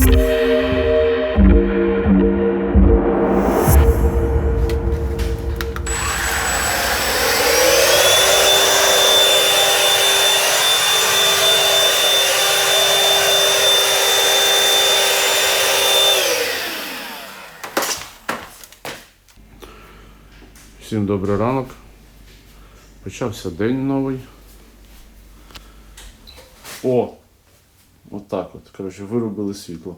Всім добрий ранок. Почався день новий. О! Отак от. Коротше, вирубили світло.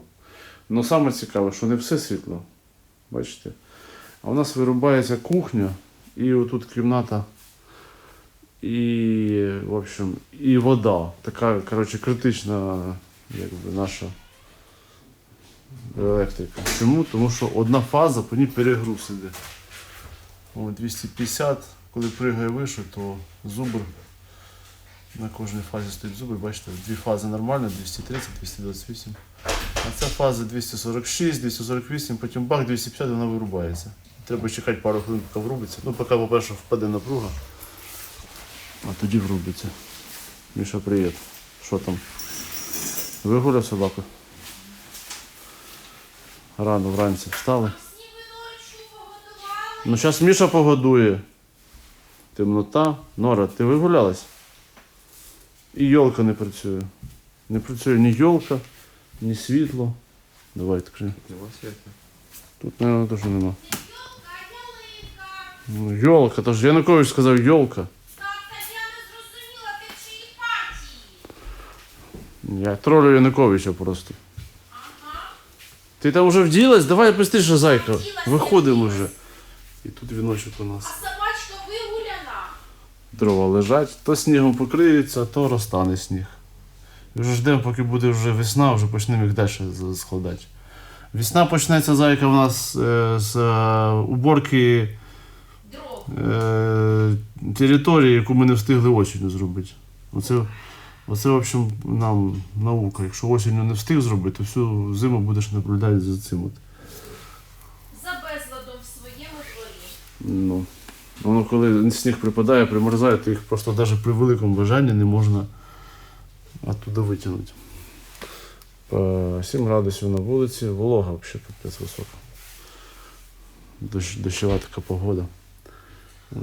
Ну саме цікаве, що не все світло. Бачите? А у нас вирубається кухня і отут кімната. І, в общем, і вода. Така, коротше, критична, якби наша електрика. Чому? Тому що одна фаза по ній перегруз іде. О, 250, коли пригає вище, то зубр на кожній фазі стоїть зубр. Бачите, дві фази нормально, 230, 228. А ця фаза 246, 248, потім бах, 250 вона вирубається. Треба чекати пару хвилин, поки врубиться. Ну, поки, по-перше, впаде напруга, а тоді врубиться. Міша, привіт. Що там? Вигуляв собаку? Рано вранці встали. Ну, зараз Міша погодує. Темнота. Нора, ти вигулялась? І йолка не працює. Не працює ні йолка, ні світло. Давай відкрий. Тут, мабуть, теж нема. Ну, йолка, то ж Янукович сказав йолка. Я тролю Януковича просто. Ти там вже вділась? Давай быстріше, зайка. Виходимо вже. І тут віночок у нас. Дрова лежать, то снігом покриється, то розтане сніг. І вже ждемо, поки буде вже весна, вже почнемо їх далі складати. Весна почнеться зайка у нас е, з е, уборки е, території, яку ми не встигли осінню зробити. Оце, оце, в общем, нам наука. Якщо осінню не встиг зробити, то всю зиму будеш наблюдати за цим. От. За безладом в своєму дворі. Ну, воно коли сніг припадає, примерзає, то їх просто навіть при великому бажанні не можна оттуда витягнути. По 7 градусів на вулиці, волога взагалі капець висока. Дощ, дощова така погода.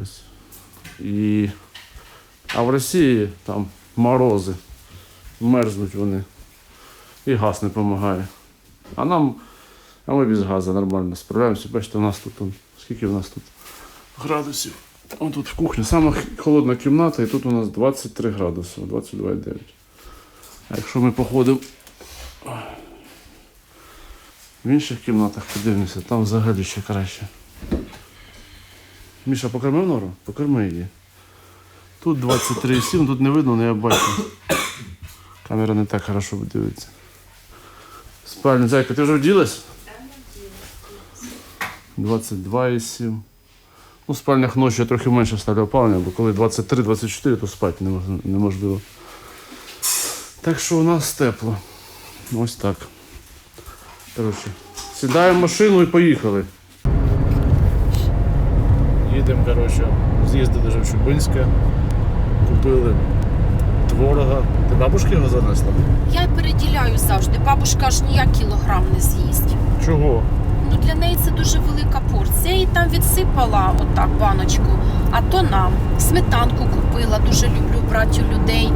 Ось. І... А в Росії там морози, мерзнуть вони. І газ не допомагає. А нам, а ми без газу нормально справляємося. Бачите, у нас тут, скільки у нас тут градусів. Ось тут в кухні. Сама холодна кімната, і тут у нас 23 градуси, 22,9. А якщо ми походимо в інших кімнатах, подивимося, там взагалі ще краще. Міша, покормив нору? Покорми її. Тут 23,7, тут не видно, але я бачу. Камера не так хорошо дивиться. Спальня, зайка, ти вже вділась? 22,7. Ну, в спальнях ночі я трохи менше ставлю опалення, бо коли 23-24, то спати неможливо. Так що у нас тепло. Ось так. Коротше, сідаємо в машину і поїхали. Їдемо, коротше, з'їздили вже в Чубинське, купили творога. Ти бабушки його занесла? Я переділяю завжди. Бабушка аж ніяк кілограм не з'їсть. Чого? Ну для неї це дуже велика порція. Я їй там відсипала отак баночку, а то нам. Сметанку купила, дуже люблю брати у людей.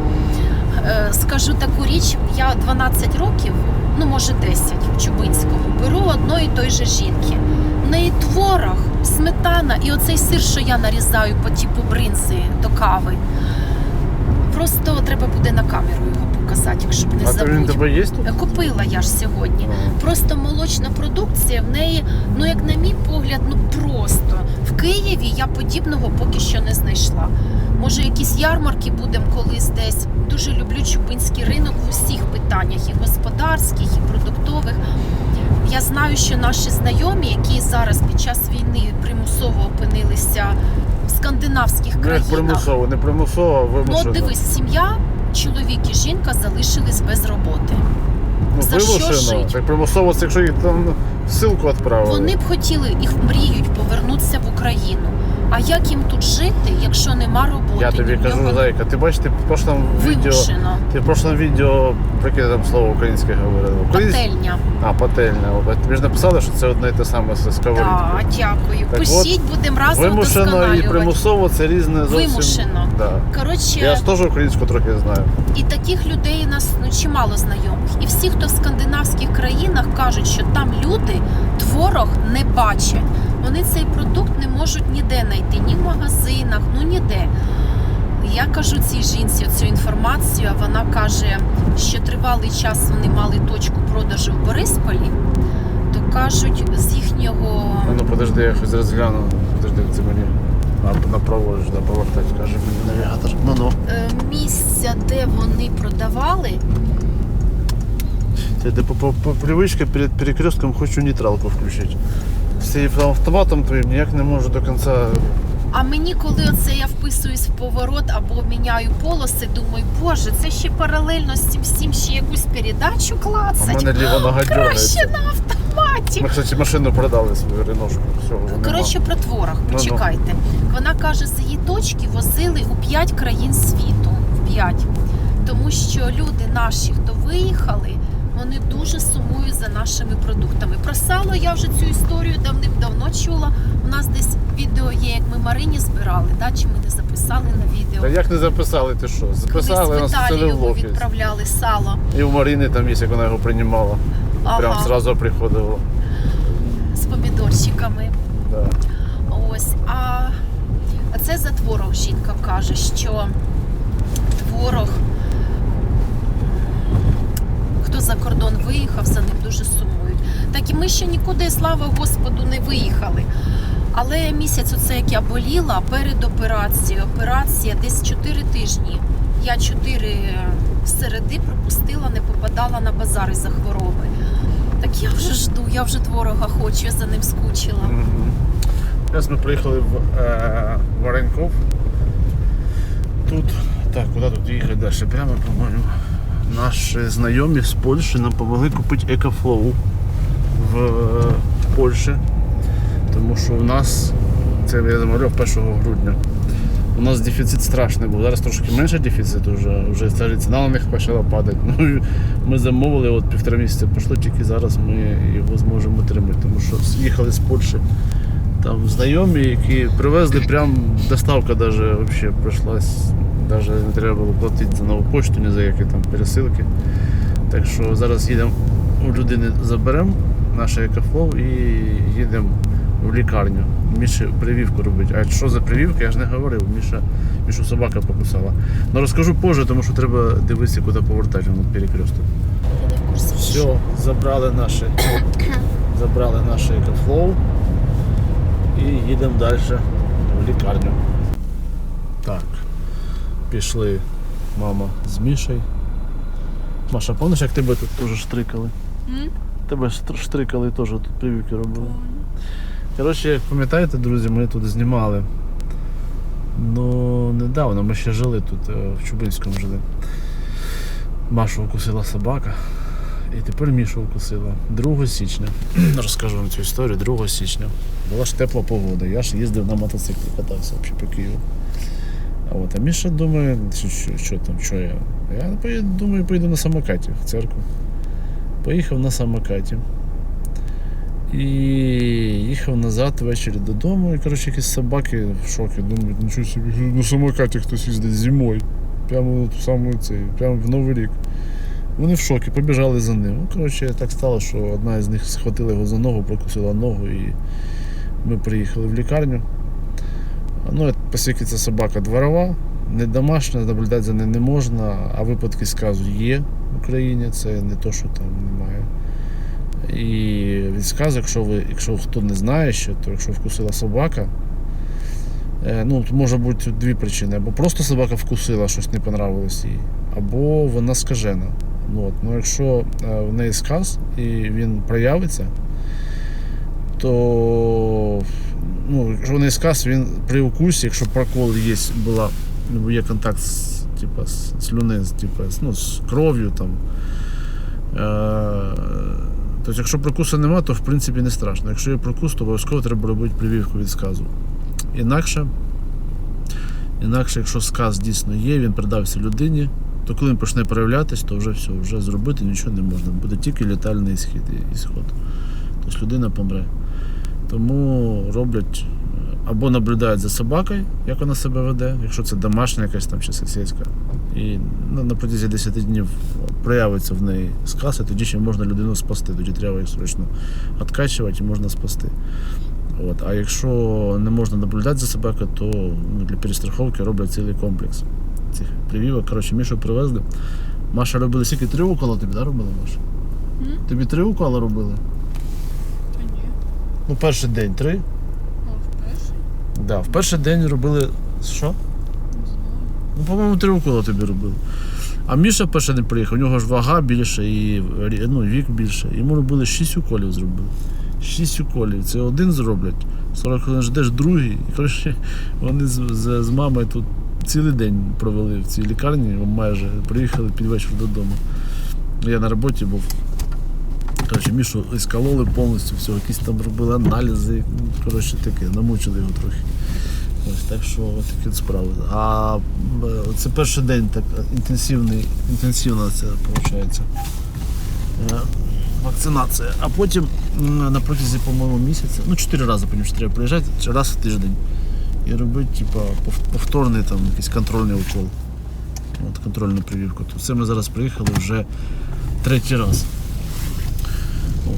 Е, скажу таку річ, я 12 років, ну може 10 в Чубинському, беру одної той же жінки. В неї творог, сметана і оцей сир, що я нарізаю по типу бринзи до кави. Просто треба буде на камеру його показати, якщо б не А він тебе є тут? Купила я ж сьогодні. Просто молочна продукція в неї, ну як на мій погляд, ну просто в Києві я подібного поки що не знайшла. Може, якісь ярмарки будемо колись десь. Дуже люблю Чубинський ринок в усіх питаннях, і господарських, і продуктових. Я знаю, що наші знайомі, які зараз під час війни примусово опинилися в скандинавських Ну, країнах. примусово, не примусово, Ну, от дивись, сім'я, чоловік і жінка залишились без роботи. Ну, за що жить? Так примусово, це якщо їх там в ссылку відправили. Вони б хотіли і мріють повернутися в Україну. А як їм тут жити, якщо нема роботи? Я тобі кажу, Зайка, ти бачиш, ти в прошлому відео. вимушено. Ти в прошлому відео про яке там слово українське говорив? Українсь- Пательня. А, пательня. От Тобі ж написали, що це одне і те саме з Так, дякую. Так Пишіть, будемо разом Вимушено і вдосконалювати. примусово це різне зовсім. Вимушено. Да. Коротше, Я ж теж українську трохи знаю. І таких людей у нас ну, чимало знайомих. І всі, хто в скандинавських країнах, кажуть, що там люди творог не бачать. Вони цей продукт не можуть ніде знайти, ні в магазинах, ну ніде. Я кажу цій жінці цю інформацію, а вона каже, що тривалий час вони мали точку продажу в Борисполі, то кажуть, з їхнього Ну подожди, я хоч зараз гляну. Подожди, це мені на- направо да, повертати, каже мені навігатор. Ну ну. е, місця, де вони продавали, Я по, по, по привичці перед перекрестком хочу нейтралку включити. Цим автоматом твоїм ніяк не можу до кінця. А мені, коли оце я вписуюсь в поворот або міняю полоси, думаю, боже, це ще паралельно з цим всім ще якусь передачу У клацать. мене ліва нога Краще дергається. на автоматі. Ми, кстати, машину продали свою реношку. Вже. Коротше, про творог, Ну-ну. почекайте. Вона каже, з її точки возили у 5 країн світу. В 5. Тому що люди наші, хто виїхали, вони дуже сумують за нашими продуктами. Про сало я вже цю історію давним-давно чула. У нас десь відео є, як ми Марині збирали, да? чи ми не записали на відео. Та як не записали, ти що? Записали, Колись в Італію його відправляли сало. І у Марини там є, як вона його приймала. Прям Ага, зразу приходило. з помідорчиками. Да. Ось. А а це за творог жінка каже, що творог, хто за кордон виїхав, за ним дуже сумують. Так і ми ще нікуди, слава Господу, не виїхали. Але місяць, оце як я боліла перед операцією, операція десь 4 тижні. Я 4 середи пропустила, не попадала на базари за хвороби. Так я вже жду, я вже творога хочу, я за ним скучила. Зараз ми приїхали в е, Вареньков. Тут, так, куди тут їхати далі? Прямо, по-моєму. Наші знайомі з Польщі нам помогли купити Екофлоу в е, Польщі. Тому що у нас, це я замовляв 1 грудня. У нас дефіцит страшний був. Зараз трошки менше дефіцит вже, вже ціна на них почала падати. Ну, ми замовили, от півтора місяця пройшло, тільки зараз ми його зможемо отримати, тому що їхали з Польщі. Там знайомі, які привезли прям доставка даже вообще пройшлась. Даже не треба було платити за нову почту, ні за які там пересилки. Так що зараз їдемо у людини заберемо наш екофлоу і їдемо в лікарню. Міші прививку робити. А що за прививка, я ж не говорив. Міша, Мішу собака покусала. Ну розкажу позже, тому що треба дивитися, куди повертати на перекресток. Все, забрали наше, забрали наше екофлоу і їдемо далі в лікарню. Пішли мама з Мішей. Маша, пам'ятаєш, як тебе тут теж штрикали? М? Тебе штр- штрикали теж тут прививки робили. Коротше, як пам'ятаєте, друзі, ми тут знімали. Ну, недавно ми ще жили тут, е, в Чубинському жили. Машу укусила собака. І тепер Мішу укусила 2 січня. Розкажу вам цю історію. 2 січня. Була ж тепла погода. Я ж їздив на мотоциклі, катався взагалі по Києву. От а Міша думає, що, що, там, що я. Я думаю, поїду на самокаті в церкву. Поїхав на самокаті. І їхав назад ввечері додому. І коротше, якісь собаки в шокі. Думають, нічого собі, на самокаті хтось їздить зимою. Прямо в саму цей, прямо в Новий рік. Вони в шокі, побіжали за ним. Ну, коротше, так стало, що одна з них схватила його за ногу, прокусила ногу, і ми приїхали в лікарню. Ну, оскільки це собака дворова, не домашня, наблюдати за нею не можна, а випадки сказу є в Україні, це не то, що там немає. І від сказу, якщо ви, якщо хто не знає ще, то якщо вкусила собака, е, ну, то може бути дві причини. Або просто собака вкусила, щось не понравилось їй, або вона скажена. Ну, от. ну, якщо е, в неї сказ і він проявиться, то ну, в сказ, він при укусі, якщо прокол є, була, є контакт з, типа, з слюни, з, типа, з, ну, з кров'ю там. Е, Тобто, якщо прокусу нема, то в принципі не страшно. Якщо є прокус, то обов'язково треба робити прививку від сказу. Інакше, інакше, якщо сказ дійсно є, він передався людині, то коли він почне проявлятись, то вже все, вже зробити нічого не можна. Буде тільки літальний схід і ісход. Тобто людина помре. Тому роблять е, або наблюдають за собакою, як вона себе веде, якщо це домашня якась там чи сусідська. І ну, на протязі 10 днів проявиться в неї сказ, і тоді ще можна людину спасти. Тоді треба їх срочно відкачувати і можна спасти. От. А якщо не можна наблюдати за собакою, то ну, для перестраховки роблять цілий комплекс цих прививок. Коротше, Мішу привезли. Маша робили скільки три укола тобі, да, робили, Маша? М? Тобі три укола робили? Ну, перший день три. Ну, вперше. Да, в перший день робили. Що? Ну, по-моєму, три укола тобі робили. А Міша перший день приїхав, у нього ж вага більше і ну, вік більше. Йому робили 6 уколів зробили. 6 уколів. Це один зроблять. 40 хвилин ждеш другий. І коротше, вони з, з, з мамою тут цілий день провели в цій лікарні, майже приїхали під вечір додому. Я на роботі був. Коротше, Мішу іскалоли повністю, все, якісь там робили аналізи. Ну, Коротше, таке, намучили його трохи. Ось так що такі справи. А це перший день так інтенсивний, інтенсивна це виходить. Вакцинація. А потім на протязі, по-моєму, місяця, ну чотири рази по ньому треба приїжджати, раз в тиждень. І робити, типа, повторний там якийсь контрольний укол. От контрольну прививку. Це ми зараз приїхали вже третій раз.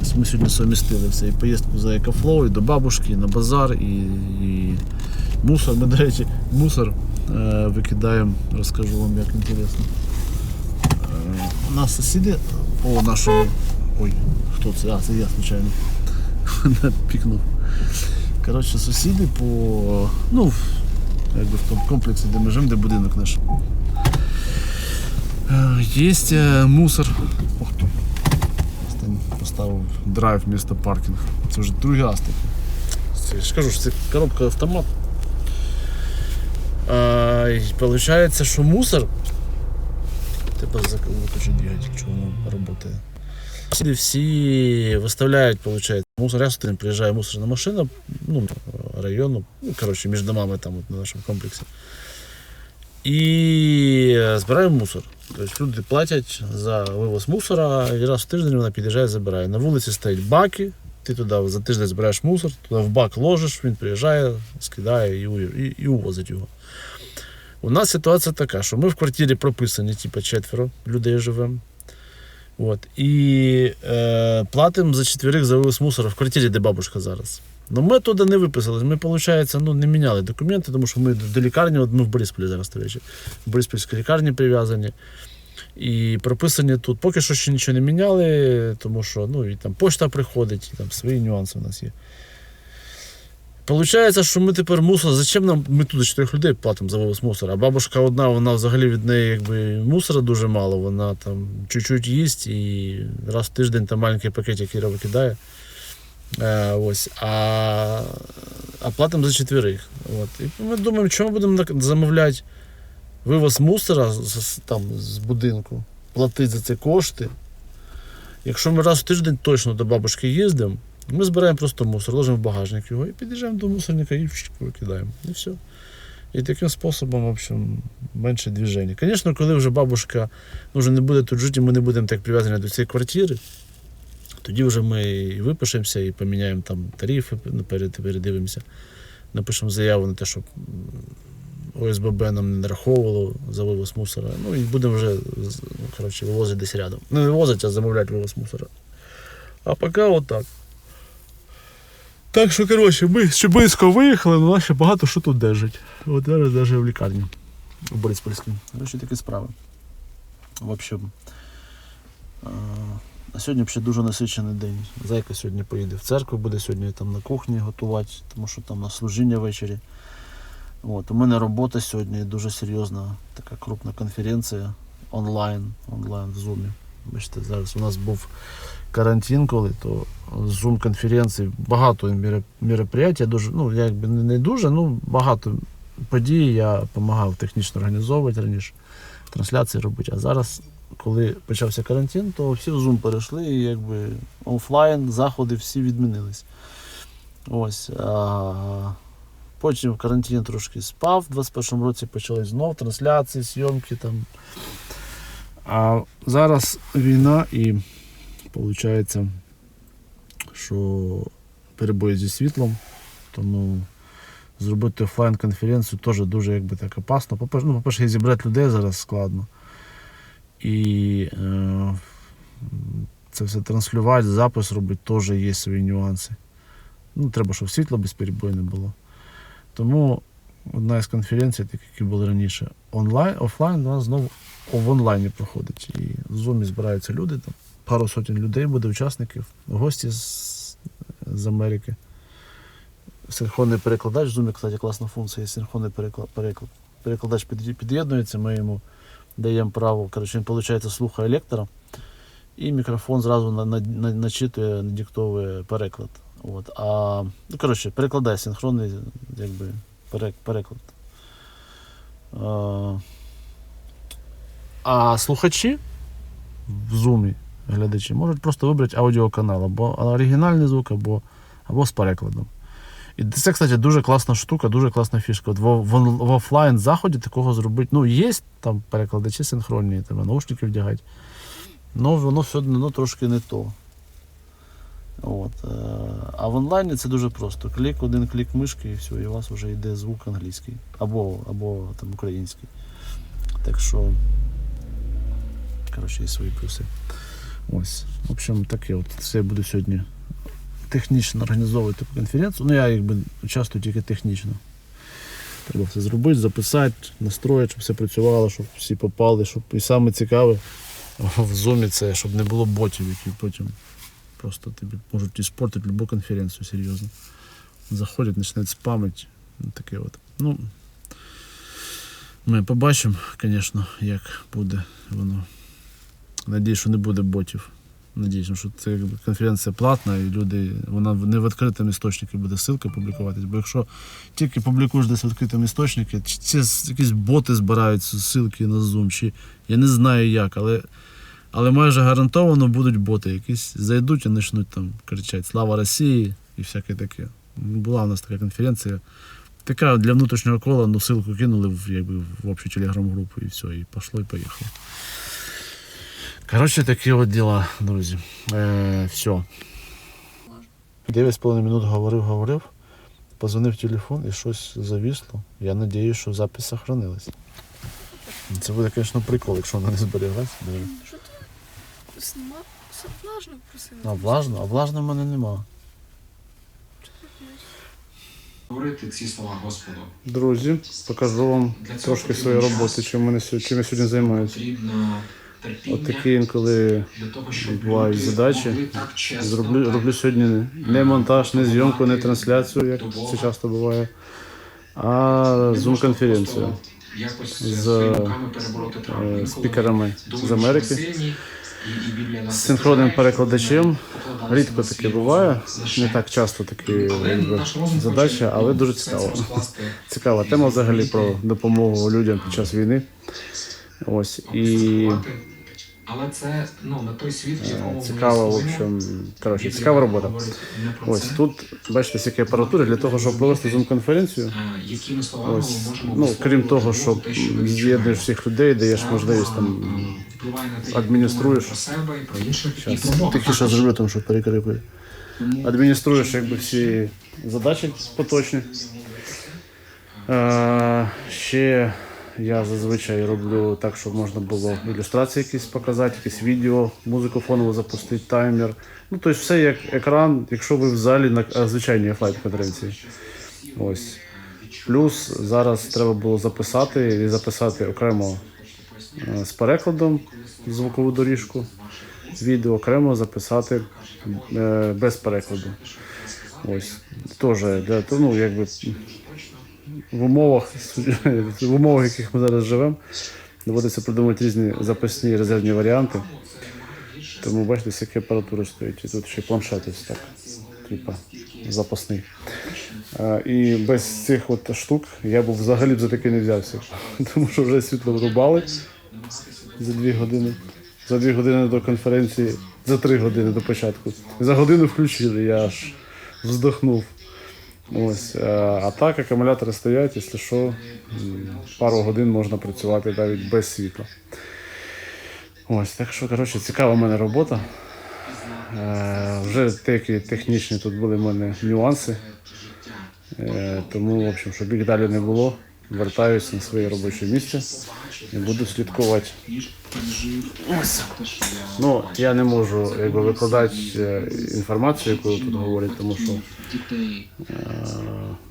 Ось ми сьогодні совмістили все і поїздку за Екофлоу, і до бабушки, і на базар, і, і мусор. Ми, до речі, мусор е, викидаємо, розкажу вам, як інтересно. Е, у нас сусіди по нашому. Ой, хто це? А, це я, звичайно. Пікнув. Коротше, сусіди по. Ну, якби в тому комплексі, де ми живемо, де будинок наш. Е, Є е, мусор. Ох ти. Драйв вместо паркінг. Це вже другий раз таке. Я що це коробка автомат. А, і получається, що мусор. Тебе виключи двигатель, якщо воно працює. Всі, всі виставляють, виходить, мусор. В день приїжджає мусорна машина, ну, району, ну, коротше, між домами там на нашому комплексі. І збираємо мусор. Тобто люди платять за вивоз мусора, і раз в тиждень вона під'їжджає, забирає. На вулиці стоять баки, ти туди за тиждень збираєш мусор, туди в бак ложиш, він приїжджає, скидає і, і, і увозить його. У нас ситуація така, що ми в квартирі прописані, типу, четверо людей живемо. І е, платимо за четверих за вивоз мусора в квартирі, де бабушка зараз. Ну ми туди не виписались. Ми, виходить, ну, не міняли документи, тому що ми до лікарні, от ми в Борисполі зараз, до речі, в Бориспільській лікарні прив'язані. І прописані тут. Поки що ще нічого не міняли, тому що ну, і там пошта приходить, і там свої нюанси у нас є. Получається, що ми тепер мусор. Зачем нам ми за чотирьох людей платимо за вивоз мусора? А бабушка одна, вона взагалі від неї якби мусора дуже мало, вона там чуть-чуть їсть і раз в тиждень там маленький пакетик Іра викидає. Е, ось, а, а платимо за четверих. От. І ми думаємо, чому будемо замовляти вивоз мусора з, там, з будинку, платити за це кошти. Якщо ми раз в тиждень точно до бабушки їздимо, ми збираємо просто мусор, ложимо в багажник його і під'їжджаємо до мусорника і викидаємо. І все. І таким способом, в общем, менше движення. Звісно, коли вже бабушка ну, вже не буде тут жити, ми не будемо так прив'язані до цієї квартири, тоді вже ми і випишемося, і поміняємо там тарифи, ну, передивимося, напишемо заяву на те, щоб ОСББ нам не нараховувало за вивоз мусора. Ну і будемо вже ну, коротше, вивозити десь рядом. Не вивозити, а замовляти вивоз мусора. А поки отак. Так що, коротше, ми ще близько виїхали, але нас ще багато що тут держить. От зараз навіть в лікарні у Бориспольській. Коротше, такі справи. В общем, а, сьогодні ще дуже насичений день. Зайка сьогодні поїде в церкву, буде сьогодні там на кухні готувати, тому що там на служіння ввечері. От, у мене робота сьогодні дуже серйозна, така крупна конференція онлайн, онлайн в Zoom. Бачите, зараз у нас був карантин, коли то Zoom конференції багато мероприятий, дуже, ну якби не дуже, ну багато подій я допомагав технічно організовувати раніше, трансляції робити. А зараз, коли почався карантин, то всі в Zoom перейшли і якби офлайн заходи всі відмінились. Ось. А, Потім в карантині трошки спав. У 21-му році почали знов трансляції, зйомки там. А зараз війна і виходить, що перебої зі світлом. Тому зробити офлайн-конференцію теж дуже якби так опасно. По-перше, ну, по-перше, зібрати людей зараз складно. І е, це все транслювати, запис робити теж є свої нюанси. Ну, треба, щоб світло безперебойне було. Тому одна із конференцій, так які були раніше, онлайн, офлайн, нас знову в онлайні проходить. І в Zoom збираються люди, там пару сотень людей буде, учасників, гості з, з Америки. Синхронний перекладач в Zoom, кстати, класна функція, є синхронний переклад. переклад. Перекладач під'єднується, ми йому даємо право, коротше, він, виходить, слухає лектора, і мікрофон зразу на, на, на, начитує, надиктовує переклад. От. А, ну, коротше, перекладає синхронний якби, перек, переклад. А, а слухачі в Zoom, глядачі, можуть просто вибрати аудіоканал або оригінальний звук, або, або з перекладом. І це, кстати, дуже класна штука, дуже класна фішка. От в, офлайн заході такого зробити. Ну, є там перекладачі синхронні, треба наушники вдягати. Ну, воно все ну, трошки не то. От. е, А в онлайні це дуже просто. Клік, один клік мишки і все, і у вас вже йде звук англійський або, або там, український. Так що, коротше, є свої плюси. Ось. В общем, таке от все я буду сьогодні технічно організовувати конференцію. Ну, я якби участвую тільки технічно. Треба все зробити, записати, настроїти, щоб все працювало, щоб всі попали, щоб і саме цікаве в зумі це, щоб не було ботів, які потім просто тобі можуть іспортити любу конференцію серйозно. Заходять, починають спамити. Ну, таке от. Ну, ми побачимо, звісно, як буде воно. Надіюсь, що не буде ботів. Надіюсь, що це якби конференція платна, і люди, вона не в відкритому істочнику буде ссылка публікуватись. Бо якщо тільки публікуєш десь в відкритому істочнику, чи це з- якісь боти збирають ссылки на Zoom, чи я не знаю як, але, але майже гарантовано будуть боти якісь зайдуть і почнуть там кричати Слава Росії і всяке таке. Була у нас така конференція. Така для внутрішнього кола, ну ссылку кинули в, якби, в общу телеграм-групу і все, і пішло, і поїхало. Коротше, такі от діла, друзі. Е, все. 9,5 минут говорив, говорив. Позвонив телефон і щось завісло. Я сподіваюся, що запис сохранилась. Це буде, звісно, прикол, якщо вона не зберіглась. Що ти снима? Влажно просила. А влажно, а влажно в мене нема. говорити ці слова Господу. Друзі, покажу вам трошки своєї роботи, чим, мене, чим я сьогодні займаюся. Потрібно терпіння От такі інколи бувають задачі. Зроблю, роблю сьогодні не- монтаж, не зйомку, не трансляцію, як це часто буває, а зум-конференцію з, е, спікерами з Америки. з синхронним перекладачем. Рідко таке буває, не так часто такі задача, але дуже цікаво. Цікава тема взагалі про допомогу людям під час війни. Ось і. Але це ну, на той світ, в якому ми цікава, в общем, коротше, цікава робота. Ось тут бачите, скільки апаратури для того, щоб провести зум-конференцію. Е, якими словами Ось, ми можемо ну, крім того, що з'єднуєш всіх людей, даєш Це, можливість е, там е, адмініструєш. про себе і про інших і про тільки що зроблю, тому що перекрикую. Адмініструєш якби всі задачі поточні. Е, ще я зазвичай роблю так, щоб можна було ілюстрації якісь показати, якісь відео, музику фонову запустити, таймер. Ну, тобто все як екран, якщо ви в залі на звичайній офлайн конференції. Ось. Плюс зараз треба було записати і записати окремо е, з перекладом звукову доріжку, відео окремо записати е, без перекладу. Ось. Теж для ну, якби в умовах, в умовах, яких ми зараз живемо, доводиться придумати різні запасні резервні варіанти. Тому бачите, скільки апаратури стоїть. І тут ще планшет ось так, типа запасний. А, і без цих от штук я б взагалі б за таке не взявся. Тому що вже світло врубали за дві години. За дві години до конференції, за три години до початку. За годину включили, я аж вздохнув. Ось, е, а так акумулятори стоять, якщо що, пару годин можна працювати навіть без світла. Ось, так що, коротше, цікава в мене робота. Е, вже деякі технічні тут були в мене нюанси. Е, тому, в общем, щоб їх далі не було, вертаюся на своє робоче місце і буду слідкувати. Ось. Ну, я не можу якби, викладати е, інформацію, яку тут говорять, тому що е,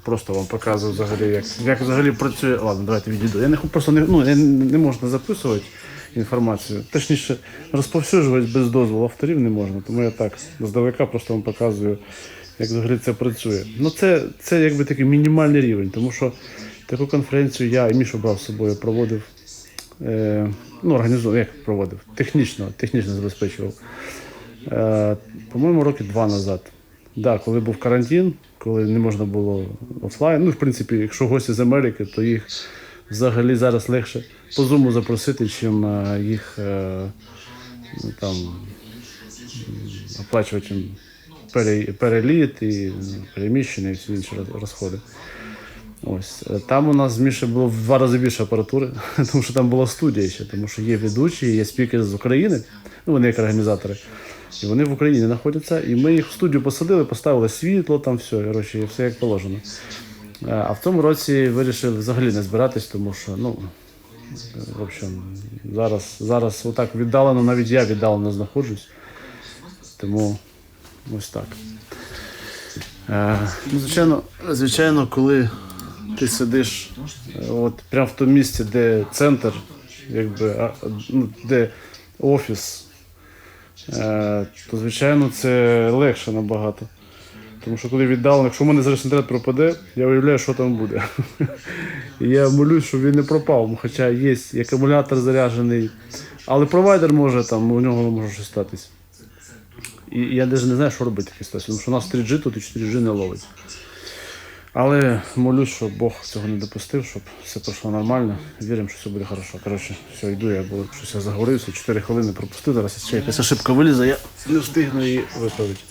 просто вам показую взагалі, як, як взагалі працює. Ладно, давайте відійду. Я не просто не, ну, я не можна записувати інформацію. Точніше, розповсюджувати без дозволу авторів не можна. Тому я так здалека просто вам показую, як взагалі це працює. Ну, це, це якби такий мінімальний рівень, тому що таку конференцію я і Мішу брав з собою, проводив. Е, ну, організував, як проводив, технічно, технічно забезпечував. Е, по-моєму, роки два назад. Да, коли був карантин, коли не можна було офлайн. Ну, в принципі, якщо гості з Америки, то їх взагалі зараз легше по зуму запросити, чим е, їх е, ну, там оплачувати переліт і переміщення і всі інші розходи. Ось е, там у нас з було в два рази більше апаратури, тому що там була студія ще, тому що є ведучі, є спікери з України, ну вони як організатори. І вони в Україні знаходяться, і ми їх в студію посадили, поставили світло, там все, коротше, все як положено. Е, А в тому році вирішив взагалі не збиратись, тому що, ну, в общем, зараз, зараз отак віддалено, навіть я віддалено знаходжусь. Тому ось так. Е, ну, звичайно, звичайно, коли ти сидиш е, от прямо в тому місці, де центр, якби, а, ну, де офіс, е, то звичайно це легше набагато. Тому що коли віддалено, якщо в мене зараз інтернет пропаде, я уявляю, що там буде. І я молюсь, щоб він не пропав, хоча є і акумулятор заряджений, але провайдер може там, у нього може щось статись. І я навіть не знаю, що робити такі ситуації, тому що у нас 3G тут і 4G не ловить. Але молюсь, щоб Бог цього не допустив, щоб все пройшло нормально. Віримо, що все буде хорошо. Коротше, все, йду, я бо щось я заговорився, 4 хвилини пропустив, зараз ще якась ошибка вилізе, я не встигну її виправити.